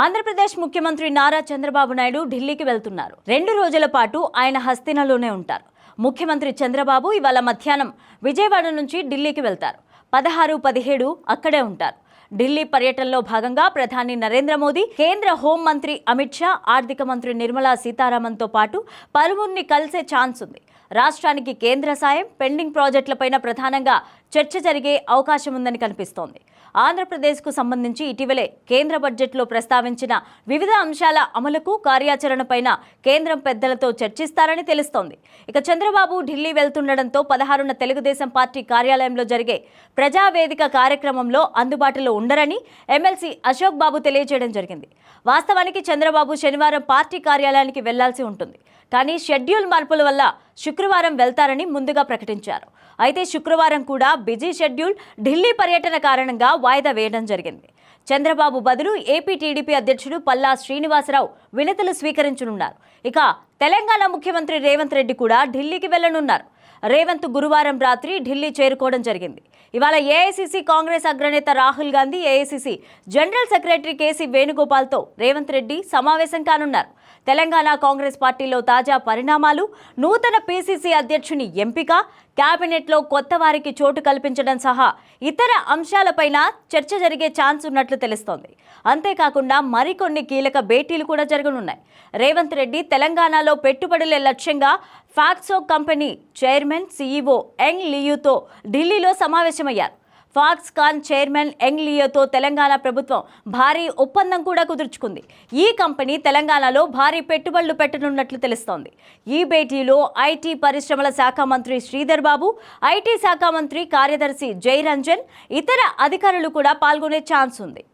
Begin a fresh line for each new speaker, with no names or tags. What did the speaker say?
ఆంధ్రప్రదేశ్ ముఖ్యమంత్రి నారా చంద్రబాబు నాయుడు ఢిల్లీకి వెళ్తున్నారు. రెండు రోజుల పాటు ఆయన హస్తినలోనే ఉంటారు. ముఖ్యమంత్రి చంద్రబాబు ఇవాళ మధ్యాహ్నం విజయవాడ నుంచి ఢిల్లీకి వెళ్తారు. పదహారు పదిహేడు అక్కడే ఉంటారు. ఢిల్లీ పర్యటనలో భాగంగా ప్రధాని నరేంద్ర మోదీ కేంద్ర హోంమంత్రి అమిత్ షా ఆర్థిక మంత్రి నిర్మలా సీతారామన్తో పాటు పలువురిని కలిసే ఛాన్స్ ఉంది. రాష్ట్రానికి కేంద్ర సాయం పెండింగ్ ప్రాజెక్టులపైన ప్రధానంగా చర్చ జరిగే అవకాశం ఉందని కనిపిస్తోంది. ఆంధ్రప్రదేశ్కు సంబంధించి ఇటీవలే కేంద్ర బడ్జెట్లో ప్రస్తావించిన వివిధ అంశాల అమలుకు కార్యాచరణపైన కేంద్రం పెద్దలతో చర్చిస్తారని తెలుస్తోంది. ఇక చంద్రబాబు ఢిల్లీ వెళ్తుండటంతో పదహారున తెలుగుదేశం పార్టీ కార్యాలయంలో జరిగే ప్రజావేదిక కార్యక్రమంలో అందుబాటులో ఉండరని ఎమ్మెల్సీ అశోక్ బాబు తెలియజేయడం జరిగింది. వాస్తవానికి చంద్రబాబు శనివారం పార్టీ కార్యాలయానికి వెళ్ళాల్సి ఉంటుంది. కానీ షెడ్యూల్ మార్పుల వల్ల శుక్రవారం వెళ్తారని ముందుగా ప్రకటించారు. అయితే శుక్రవారం కూడా బిజీ షెడ్యూల్ ఢిల్లీ పర్యటన కారణంగా వాయిదా వేయడం జరిగింది. చంద్రబాబు బదులు ఏపీ టీడీపీ అధ్యక్షుడు పల్లా శ్రీనివాసరావు వినతులు స్వీకరించనున్నారు. ఇక తెలంగాణ ముఖ్యమంత్రి రేవంత్ రెడ్డి కూడా ఢిల్లీకి వెళ్ళనున్నారు రేవంత్ గురువారం రాత్రి ఢిల్లీ చేరుకోవడం జరిగింది. ఇవాళ ఏఐసిసి కాంగ్రెస్ అగ్రనేత Rahul Gandhi AICC general secretary KC వేణుగోపాల్తో Revanth Reddy సమావేశం కానున్నారు. తెలంగాణ కాంగ్రెస్ పార్టీలో తాజా పరిణామాలు నూతన పీసీసీ అధ్యక్షుని ఎంపిక క్యాబినెట్లో కొత్త వారికి చోటు కల్పించడం సహా ఇతర అంశాలపైన చర్చ జరిగే ఛాన్స్ ఉన్నట్లు తెలుస్తోంది. అంతేకాకుండా మరికొన్ని కీలక భేటీలు కూడా జరగనున్నాయి. రేవంత్ రెడ్డి తెలంగాణలో పెట్టుబడులే లక్ష్యంగా ఫాక్సో కంపెనీ చైర్మన్ సీఈఓ యంగ్ లియూతో ఢిల్లీలో సమావేశమయ్యారు. ఫాక్స్కాన్ చైర్మన్ యంగ్ లియోతో తెలంగాణ ప్రభుత్వం భారీ ఒప్పందం కూడా కుదుర్చుకుంది. ఈ కంపెనీ తెలంగాణలో భారీ పెట్టుబడులు పెట్టనున్నట్లు తెలుస్తోంది. ఈ భేటీలో ఐటీ పరిశ్రమల శాఖ మంత్రి శ్రీధర్ బాబు ఐటీ శాఖ మంత్రి కార్యదర్శి జయరంజన్ ఇతర అధికారులు కూడా పాల్గొనే ఛాన్స్ ఉంది.